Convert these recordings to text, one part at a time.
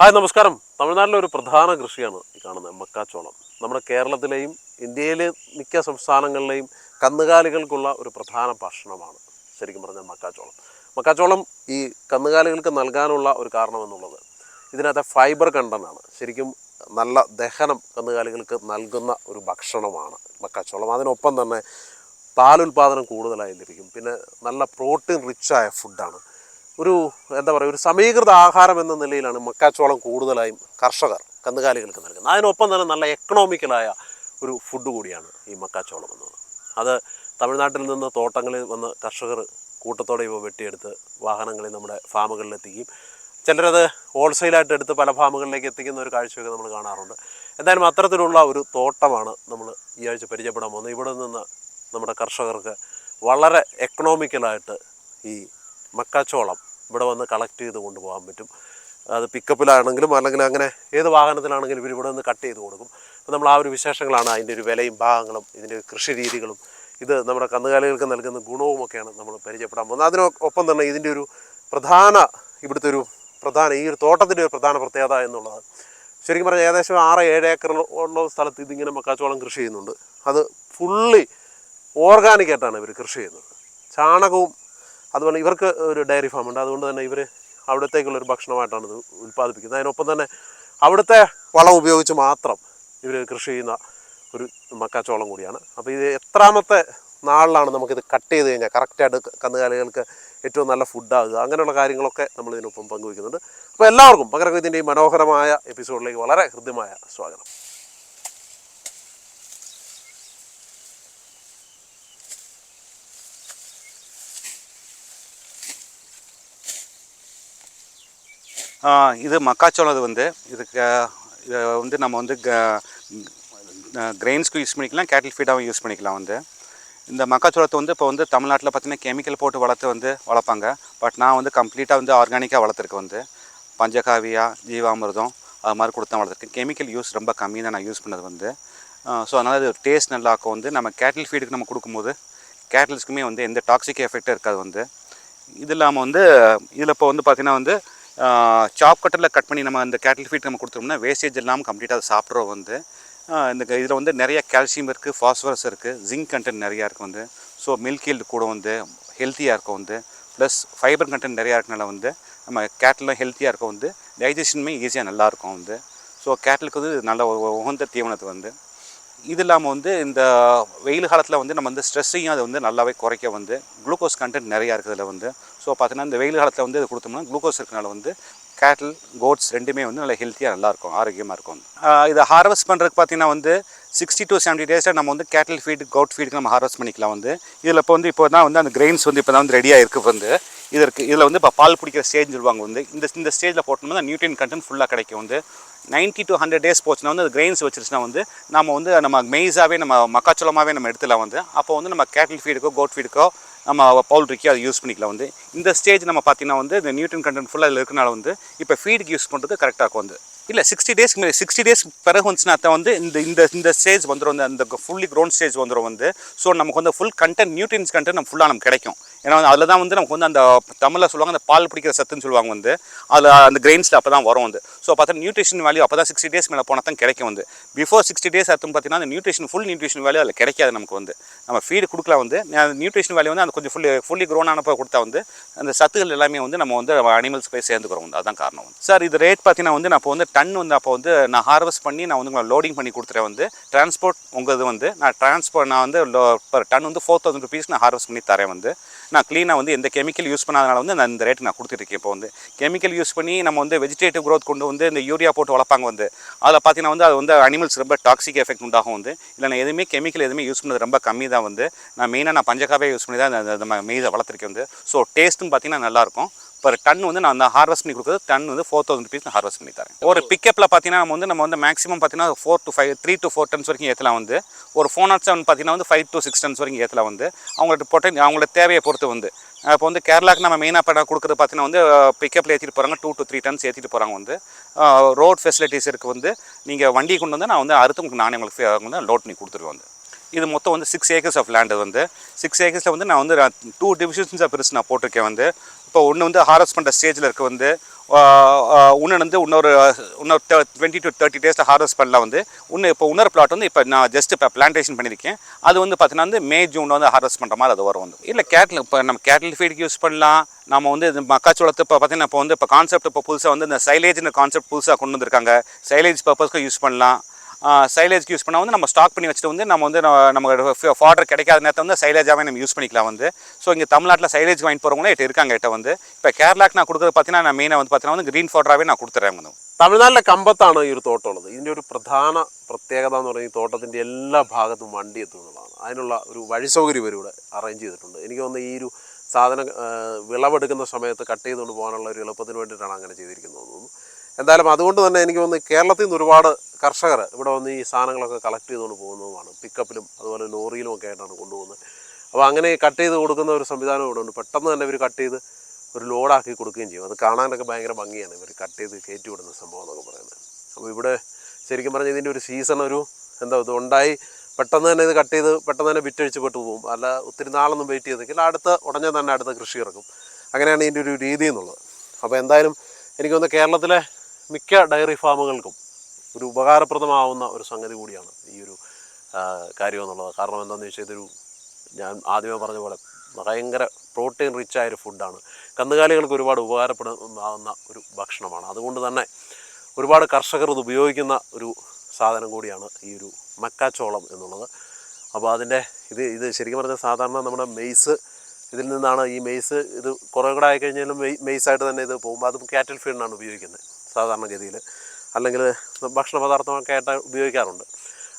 Hi നമസ്കാരം. തമിഴ്നാട്ടിലെ ഒരു പ്രധാന കൃഷിയാണ് ഈ കാണുന്നത് മക്കാച്ചോളം. നമ്മുടെ കേരളത്തിലെയും ഇന്ത്യയിലെ മിക്ക സംസ്ഥാനങ്ങളിലെയും കന്നുകാലികൾക്കുള്ള ഒരു പ്രധാന ഭക്ഷണമാണ് ശരിക്കും പറഞ്ഞാൽ മക്കാച്ചോളം. മക്കാച്ചോളം ഈ കന്നുകാലികൾക്ക് നൽകാനുള്ള ഒരു കാരണം എന്നുള്ളത് ഇതിനകത്തെ ഫൈബർ കണ്ടന്റാണ് ശരിക്കും നല്ല ദഹനം കന്നുകാലികൾക്ക് നൽകുന്ന ഒരു ഭക്ഷണമാണ് മക്കാച്ചോളം. അതിനൊപ്പം തന്നെ പാലുൽപാദനം കൂടുതലായി ലഭിക്കും. പിന്നെ നല്ല പ്രോട്ടീൻ റിച്ചായ ഫുഡാണ്. ഒരു എന്താ പറയുക ഒരു സമീകൃത ആഹാരം എന്ന നിലയിലാണ് മക്കാച്ചോളം കൂടുതലായും കർഷകർ കന്നുകാലികൾക്ക് നൽകുന്നത്. അതിനൊപ്പം തന്നെ നല്ല എക്കണോമിക്കലായ ഒരു ഫുഡ് കൂടിയാണ് ഈ മക്കാച്ചോളം എന്നത്. അത് തമിഴ്നാട്ടിൽ നിന്ന് തോട്ടങ്ങളിൽ വന്ന് കർഷകർ കൂട്ടത്തോടെ ഇവ വെട്ടിയെടുത്ത് വാഹനങ്ങളിൽ നമ്മുടെ ഫാമുകളിൽ എത്തിക്കും ചിലരത് ഹോൾസെയിലായിട്ട് എടുത്ത് പല ഫാമുകളിലേക്ക് എത്തിക്കുന്ന ഒരു കാഴ്ചയൊക്കെ നമ്മൾ കാണാറുണ്ട്. എന്തായാലും അത്തരത്തിലുള്ള ഒരു തോട്ടമാണ് നമ്മൾ ഈ ആഴ്ച പരിചയപ്പെടാൻ പോകുന്നത്. ഇവിടെ നിന്ന് നമ്മുടെ കർഷകർക്ക് വളരെ എക്കണോമിക്കലായിട്ട് ഈ മക്കാച്ചോളം ഇവിടെ വന്ന് കളക്ട് ചെയ്ത് കൊണ്ടുപോകാൻ പറ്റും. അത് പിക്കപ്പിലാണെങ്കിലും അല്ലെങ്കിൽ അങ്ങനെ ഏത് വാഹനത്തിലാണെങ്കിലും ഇവർ ഇവിടെ നിന്ന് കട്ട് ചെയ്ത് കൊടുക്കും. അപ്പോൾ നമ്മൾ ആ ഒരു വിശേഷങ്ങളാണ് അതിന്റെ ഒരു വിലയും ഭാഗങ്ങളും ഇതിന്റെ കൃഷി രീതികളും. ഇത് നമ്മുടെ കന്നുകാലികൾക്ക് നൽകുന്ന ഗുണവുമൊക്കെയാണ് നമ്മൾ പരിചയപ്പെടാൻ പോകുന്നത്. അതിനൊപ്പം തന്നെ ഇതിന്റെ ഒരു പ്രധാന ഇവിടുത്തെ ഒരു പ്രധാന ഈ ഒരു തോട്ടത്തിന്റെ ഒരു പ്രധാന പ്രത്യേകത എന്നുള്ളത്. ശരിക്കും പറഞ്ഞാൽ ഏകദേശം ആറ് ഏഴ് ഏക്കർ ഉള്ള സ്ഥലത്ത് ഇതിങ്ങനെ മക്കാച്ചോളം കൃഷി ചെയ്യുന്നുണ്ട്. അത് ഫുള്ളി ഓർഗാനിക് ആയിട്ടാണ് ഇവർ കൃഷി ചെയ്യുന്നത്. ചാണകവും അതുപോലെ ഇവർക്ക് ഒരു ഡയറി ഫാം ഉണ്ട്. അതുകൊണ്ട് തന്നെ ഇവർ അവിടത്തേക്കുള്ള ഒരു ഭക്ഷണമായിട്ടാണ് ഇത് ഉൽപ്പാദിപ്പിക്കുന്നത്. അതിനൊപ്പം തന്നെ അവിടുത്തെ വളം ഉപയോഗിച്ച് മാത്രം ഇവർ കൃഷി ചെയ്യുന്ന ഒരു മക്കാച്ചോളം കൂടിയാണ്. അപ്പോൾ ഇത് എത്രാമത്തെ നാളിലാണ് നമുക്കിത് കട്ട് ചെയ്ത് കഴിഞ്ഞാൽ കറക്റ്റായിട്ട് കന്നുകാലികൾക്ക് ഏറ്റവും നല്ല ഫുഡാകുക അങ്ങനെയുള്ള കാര്യങ്ങളൊക്കെ നമ്മൾ ഇതിനൊപ്പം പങ്കുവയ്ക്കുന്നുണ്ട്. അപ്പോൾ എല്ലാവർക്കും പകരക്കൊയ്ത്തിന്റെ ഈ മനോഹരമായ എപ്പിസോഡിലേക്ക് വളരെ ഹൃദ്യമായ സ്വാഗതം. இது மக்காச்சோளம் இது வந்து இதுக்கு இதை வந்து நம்ம வந்து கிரெயின்ஸ்க்கு யூஸ் பண்ணிக்கலாம் கேட்டில் ஃபீடாகவும் யூஸ் பண்ணிக்கலாம் வந்து. இந்த மக்காச்சோளத்தை வந்து இப்போ வந்து தமிழ்நாட்டில் பார்த்தீங்கன்னா கெமிக்கல் போட்டு வளர்த்து வந்து வளர்ப்பாங்க. பட் நான் வந்து கம்ப்ளீட்டாக வந்து ஆர்கானிக்காக வளர்த்துருக்கேன் வந்து. பஞ்சகாவியா ஜீவாமிர்தம் அது மாதிரி கொடுத்து தான் வளர்த்துருக்கேன். கெமிக்கல் யூஸ் ரொம்ப கம்மி தான் நான் யூஸ் பண்ணது வந்து. ஸோ அதனால் இது டேஸ்ட் நல்லாக்கும் வந்து. நம்ம கேட்டில் ஃபீடுக்கு நம்ம கொடுக்கும்போது கேட்டில்ஸ்க்குமே வந்து எந்த டாக்ஸிக் எஃபெக்டும் இருக்காது வந்து. இது இல்லாமல் வந்து இதில் இப்போ வந்து பார்த்தீங்கன்னா வந்து சாப் கட்டரில் கட் பண்ணி நம்ம அந்த கேட்டில் ஃபீட் நம்ம கொடுத்தோம்னா வேஸ்டேஜ் இல்லாமல் கம்ப்ளீட்டாக அதை சாப்பிட்றோம் வந்து இந்த இதில் வந்து நிறைய கால்சியம் இருக்குது ஃபாஸ்பரஸ் இருக்குது ஜிங்க் கண்டென்ட் நிறையா இருக்குது வந்து. ஸோ மில்க் ஈல்டு கூட வந்து ஹெல்த்தியாக இருக்கும் வந்து ப்ளஸ் ஃபைபர் கண்டென்ட் நிறையா இருக்கனால வந்து நம்ம கேட்டிலும் ஹெல்த்தியாக இருக்கும் வந்து டைஜஷனுமே ஈஸியாக நல்லாயிருக்கும் வந்து. ஸோ கேட்டலுக்கு வந்து நல்ல உகந்த தீவனத்தை வந்து. இது இல்லாமல் வந்து இந்த வெயில் காலத்தில் வந்து நம்ம வந்து ஸ்ட்ரெஸ்ஸையும் அது வந்து நல்லாவே குறைக்க வந்து குளுக்கோஸ் கண்டென்ட் நிறையா இருக்குது இதில் வந்து. ஸோ பார்த்தீங்கன்னா இந்த வெயில் காலத்தில் வந்து இது கொடுத்தோம்னா குளுக்கோஸ் இருக்கனால வந்து கேட்டில் கோட்ஸ் ரெண்டுமே வந்து நல்லா ஹெல்த்தியாக நல்லாயிருக்கும் ஆரோக்கியமாக இருக்கும் இதை ஹார்வெஸ்ட் பண்ணுறதுக்கு பார்த்தீங்கன்னா வந்து சிக்ஸ்டி டு செவன்ட்டி டேஸில் நம்ம வந்து கேட்டில் ஃபீடு கோட் ஃபீடுக்கு நம்ம ஹார்வெஸ்ட் பண்ணிக்கலாம் வந்து. இதில் இப்போ வந்து இப்போ தான் வந்து அந்த கிரெயின்ஸ் வந்து இப்போ தான் வந்து ரெடியாக இருக்குது வந்து. இதற்கு இதில் வந்து இப்போ பால் பிடிக்கிற ஸ்டேஜ் சொல்லுவாங்க வந்து. இந்த இந்த ஸ்டேஜில் போட்டோம்னா நியூட்ரியன் கண்டென்ட் ஃபுல்லாக கிடைக்கும் வந்து. 90 டு ஹண்ட்ரட் டேஸ் போச்சுன்னா வந்து அது கிரெயின்ஸ் வச்சிருச்சுன்னா வந்து நம்ம வந்து நம்ம மெய்ஸாகவே நம்ம மக்காச்சோளமாகவே நம்ம எடுத்துலாம் வந்து. அப்போ வந்து நம்ம கேட்டில் ஃபீடுக்கோ கோட் ஃபீடுக்கோ நம்ம பவுல்ட்ரிக்கோ அதை யூஸ் பண்ணிக்கலாம் வந்து. இந்த ஸ்டேஜ் நம்ம பார்த்தீங்கன்னா வந்து இந்த நியூட்ரன் கண்டென்ட் ஃபுல்லாக அதில் இருக்கனால வந்து இப்போ ஃபீடுக்கு யூஸ் பண்ணுறதுக்கு கரெக்டாக இருக்கும் வந்து. இல்லை சிக்ஸ்டி டேஸ்க்கு மேலே சிக்ஸ்டி டேஸ் பிறகு வந்துச்சுன்னா தான் வந்து இந்த இந்த இந்த ஸ்டேஜ் வந்துடும் இந்த அந்த ஃபுல்லி க்ரௌண்ட் ஸ்டேஜ் வந்துடும் வந்து. ஸோ நமக்கு வந்து ஃபுல் கண்டென்ட் நியூட்ரியன்ஸ் கண்டென்ட் நம்ம ஃபுல்லாக நமக்கு கிடைக்கும். ஏன்னா வந்து அதில் தான் வந்து நமக்கு வந்து அந்த தமிழில் சொல்லுவாங்க அந்த பால் பிடிக்கிற சத்துன்னு சொல்லுவாங்க வந்து. அதில் அந்த கிரெயின்ஸில் அப்போ தான் வரும் வந்து. ஸோ பார்த்தா நியூட்ரிஷன் வேல்யூ அப்போ தான் சிக்ஸ்டி டேஸ் மேலே போனால் தான் கிடைக்கும் வந்து. பிஃபோர் சிக்ஸ்டி டேஸ் அர்த்தம் பார்த்தீங்கன்னா அந்த நியூட்ரிஷன் ஃபுல் நியூட்ரிஷன் வேல்யூ அதில் கிடைக்காது நமக்கு வந்து. நம்ம ஃபீடு கொடுக்கலாம் வந்து நியூட்ரிஷன் வேல்யூ வந்து அந்த கொஞ்சம் ஃபுல்லி ஃபுல்லி க்ரோன் ஆனப்போ கொடுத்தா வந்து அந்த சத்துகள் எல்லாமே வந்து நம்ம வந்து அனிமல்ஸ் போய் சேர்ந்துக்கிறோம் வந்து. அதுதான் காரணம் வந்து. சார் இது ரேட் பார்த்தீங்கன்னா வந்து நான் இப்போ வந்து டன் வந்து அப்போ வந்து நான் ஹார்வெஸ்ட் பண்ணி நான் வந்து உங்களை லோடிங் பண்ணி கொடுத்துறேன் வந்து. டிரான்ஸ்போர்ட் உங்கள் இது வந்து நான் டிரான்ஸ்போர்ட் நான் வந்து பர் டன் வந்து ஃபோர் தௌசண்ட் ருபீஸ் நான் ஹார்வெஸ்ட் பண்ணி தரேன் வந்து. நான் க்ளீனாக வந்து எந்த கெமிக்கல் யூஸ் பண்ணாதனால வந்து நான் இந்த ரேட் நான் கொடுத்துருக்கேன் இப்போ வந்து. கெமிக்கல் யூஸ் பண்ணி நம்ம வந்து வெஜிடேட்டிவ் க்ரோத் கொண்டு வந்து இந்த யூரியா போட்டு வளர்ப்பாங்க வந்து. அதில் பார்த்தீங்கன்னா வந்து அது வந்து அனிமல்ஸ் ரொம்ப டாக்ஸிக் எஃபெக்ட் உண்டாகும் வந்து. இல்லை நான் எதுவுமே கெமிக்கல் எதுவுமே யூஸ் பண்ணது ரொம்ப கம்மி தான் வந்து. நான் மெயினாக நான் பஞ்சகாவே யூஸ் பண்ணி தான் அந்த இந்த வளர்த்துருக்கேன் வந்து. ஸோ டேஸ்ட்டும் பார்த்தீங்கன்னா நல்லாயிருக்கும் பர் டன் வந்து நான் அந்த ஹார்வெஸ்ட் பண்ணி கொடுக்குறது டன் வந்து ஃபோர் தௌசண்ட் ருபீஸ் நான் ஹார்வெஸ்ட் பண்ணி தரேன். ஒரு பிக்கப்பில் பார்த்தீங்கன்னா நம்ம வந்து நம்ம வந்து மேக்ஸிமம் பார்த்தீங்கன்னா four to five three to four tons வரைக்கும் ஏற்றலாம் வந்து. ஒரு ஃபோர் நாட் செவன் பார்த்தீங்கன்னா வந்து ஃபைவ் டு சிக்ஸ் டன்ஸ் வரைக்கும் ஏற்றலாம் வந்து. அவங்களோட பொட்டை அவங்களோட தேவையை பொறுத்து வந்து. இப்போ வந்து கேரளாக்கு நம்ம மெயினாக பண்ண கொடுக்குறது பார்த்தீங்கன்னா வந்து பிக்கப்பில் ஏற்றிட்டு போகிறாங்க டூ டு த்ரீ டன்ஸ் ஏற்றிட்டு போகிறாங்க வந்து. ரோட் ஃபெசிலிட்டிஸ் இருக்குது வந்து. நீங்கள் வண்டி கொண்டு வந்து நான் வந்து அறுத்து உங்களுக்கு நானே உங்களுக்கு லோட் பண்ணி கொடுத்துருவேன் வந்து. இது மொத்தம் வந்து சிக்ஸ் ஏக்கர்ஸ் ஆஃப் லேண்டு வந்து. சிக்ஸ் ஏக்கர்ஸில் வந்து நான் வந்து டூ டிவிஷன்ஸாக பிரித்து நான் போட்டிருக்கேன் வந்து. இப்போ ஒன்று வந்து ஹாரஸ் பண்ணுற ஸ்டேஜில் இருக்க வந்து. இன்னொன்று வந்து இன்னொரு இன்னொரு டுவெண்ட்டி டு தேர்ட்டி டேஸில் ஹார்வெஸ்ட் பண்ணலாம் வந்து. இன்னும் இப்போ இன்னொரு பிளாட் வந்து இப்போ நான் ஜஸ்ட் இப்போ பிளான்டேஷன் பண்ணியிருக்கேன். அது வந்து பார்த்தீங்கன்னா வந்து மே ஜூன் வந்து ஹார்வெஸ்ட் பண்ணுற மாதிரி அது வரும் வந்து. இல்லை கேட்டில் இப்போ நம்ம கேட்டில் ஃபீடுக்கு யூஸ் பண்ணலாம். நம்ம வந்து இந்த மக்காச்சோளத்தை இப்போ பார்த்தீங்கன்னா இப்போ வந்து இப்போ கான்செப்ட் இப்போ புதுசாக வந்து இந்த சைலேஜ்னு கான்செப்ட் புதுசாக கொண்டு வந்திருக்காங்க. சைலேஜ் பர்பஸ்க்கு யூஸ் பண்ணலாம். சைலேஜ்க்கு யூஸ் பண்ணால் வந்து நம்ம ஸ்டாக் பண்ணி வச்சுட்டு வந்து நம்ம வந்து நமக்கு ஃபாடர் கிடைக்காத நேரத்தை வந்து சைலேஜாகவே நம்ம யூஸ் பண்ணிக்கலாம் வந்து ஸோ இங்கே தமிழ்நாட்டில் சைலேஜ் வாங்கிட்டு போகிறவங்களே இட்டு இருக்காங்க கிட்ட வந்து இப்போ கேரளாக்கு நான் கொடுக்குறது பார்த்தீங்கன்னா நான் மெயினாக வந்து பார்த்தீங்கன்னா வந்து ഗ്രീൻ ഫോട്ടറാവേ ഞാൻ കൊടുത്തരാമെന്നും തമിഴ്നാട്ടിലെ കമ്പത്താണ് ഈ ഒരു തോട്ടമുള്ളത് ഇതിൻ്റെ ഒരു പ്രധാന പ്രത്യേകത എന്ന് പറയുന്നത് ഈ തോട്ടത്തിൻ്റെ എല്ലാ ഭാഗത്തും വണ്ടി എത്തുന്നതാണ് അതിനുള്ള ഒരു വഴി സൗകര്യം ഇവർ ഇവിടെ അറേഞ്ച് ചെയ്തിട്ടുണ്ട് എനിക്ക് തോന്നുന്നു ഈ ഒരു സാധനം വിളവെടുക്കുന്ന സമയത്ത് കട്ട് ചെയ്തുകൊണ്ട് പോകാനുള്ള ഒരു എളുപ്പത്തിന് വേണ്ടിയിട്ടാണ് അങ്ങനെ ചെയ്തിരിക്കുന്നത് തോന്നുന്നു എന്തായാലും അതുകൊണ്ട് തന്നെ എനിക്ക് വന്ന് കേരളത്തിൽ നിന്ന് ഒരുപാട് കർഷകർ ഇവിടെ വന്ന് ഈ സാധനങ്ങളൊക്കെ കളക്ട് ചെയ്തുകൊണ്ട് പോകുന്നതുമാണ് പിക്കപ്പിലും അതുപോലെ ലോറിയിലും ഒക്കെ ആയിട്ടാണ് കൊണ്ടുപോകുന്നത്. അപ്പോൾ അങ്ങനെ കട്ട് ചെയ്ത് കൊടുക്കുന്ന ഒരു സംവിധാനം ഇവിടെ ഉണ്ട്. പെട്ടെന്ന് തന്നെ ഇവർ കട്ട് ചെയ്ത് ഒരു ലോഡാക്കി കൊടുക്കുകയും ചെയ്യും. അത് കാണാനൊക്കെ ഭയങ്കര ഭംഗിയാണ് ഇവർ കട്ട് ചെയ്ത് കയറ്റി വിടുന്ന സംഭവം എന്നൊക്കെ പറയുന്നത്. അപ്പോൾ ഇവിടെ ശരിക്കും പറഞ്ഞാൽ ഇതിന്റെ ഒരു സീസൺ ഒരു എന്താ ഇത് ഉണ്ടായി. പെട്ടെന്ന് തന്നെ ഇത് കട്ട് ചെയ്ത് പെട്ടെന്ന് തന്നെ വിറ്റഴിച്ച് പെട്ട് പോകും. അല്ല ഒത്തിരി നാളൊന്നും വെയിറ്റ് ചെയ്തെങ്കിൽ അടുത്ത ഉടനെ തന്നെ അടുത്ത കൃഷി ഇറക്കും. അങ്ങനെയാണ് ഇതിന്റെ ഒരു രീതി എന്നുള്ളത്. അപ്പോൾ എന്തായാലും എനിക്ക് തോന്നുന്നു കേരളത്തിലെ മിക്ക ഡയറി ഫാമുകൾക്കും ഒരു ഉപകാരപ്രദമാവുന്ന ഒരു സംഗതി കൂടിയാണ് ഈ ഒരു കാര്യം എന്നുള്ളത്. കാരണം എന്താണെന്ന് വെച്ചാൽ ഇതൊരു ഞാൻ ആദ്യമേ പറഞ്ഞ പോലെ ഭയങ്കര പ്രോട്ടീൻ റിച്ച് ആയൊരു ഫുഡാണ് കന്നുകാലികൾക്ക് ഒരുപാട് ഉപകാരപ്പെടുന്ന ഒരു ഭക്ഷണമാണ്. അതുകൊണ്ട് തന്നെ ഒരുപാട് കർഷകർ ഇത് ഉപയോഗിക്കുന്ന ഒരു സാധനം കൂടിയാണ് ഈ ഒരു മക്കാച്ചോളം എന്നുള്ളത്. അപ്പോൾ അതിന്റെ ഇത് ഇത് ശരിക്കും പറഞ്ഞാൽ സാധാരണ നമ്മുടെ മെയ്സ് ഇതിൽ നിന്നാണ് ഈ മെയ്സ് ഇത് കുറേ കൂടെ ആയിക്കഴിഞ്ഞാലും മെയ് മെയ്സായിട്ട് തന്നെ ഇത് പോകുമ്പോൾ അതും കാറ്റൽ ഫീഡിനാണ് ഉപയോഗിക്കുന്നത്. സാധാരണഗതിയിൽ അല്ലെങ്കിൽ ഭക്ഷണ പദാർത്ഥമൊക്കെ ആയിട്ട് ഉപയോഗിക്കാറുണ്ട്.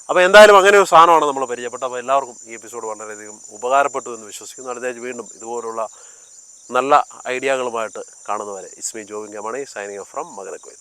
അപ്പോൾ എന്തായാലും അങ്ങനെ ഒരു സാധനമാണ് നമ്മൾ പരിചയപ്പെട്ടത്. അപ്പോൾ എല്ലാവർക്കും ഈ എപ്പിസോഡ് വളരെയധികം ഉപകാരപ്പെട്ടു എന്ന് വിശ്വസിക്കുന്നു. അടുത്ത വീണ്ടും ഇതുപോലുള്ള നല്ല ഐഡിയകളുമായിട്ട് കാണുന്നവരെ ഇസ്മി ജോവിംഗ് മണി സൈനിങ് ഫ്രം മകരക്കൊയ്ത്ത്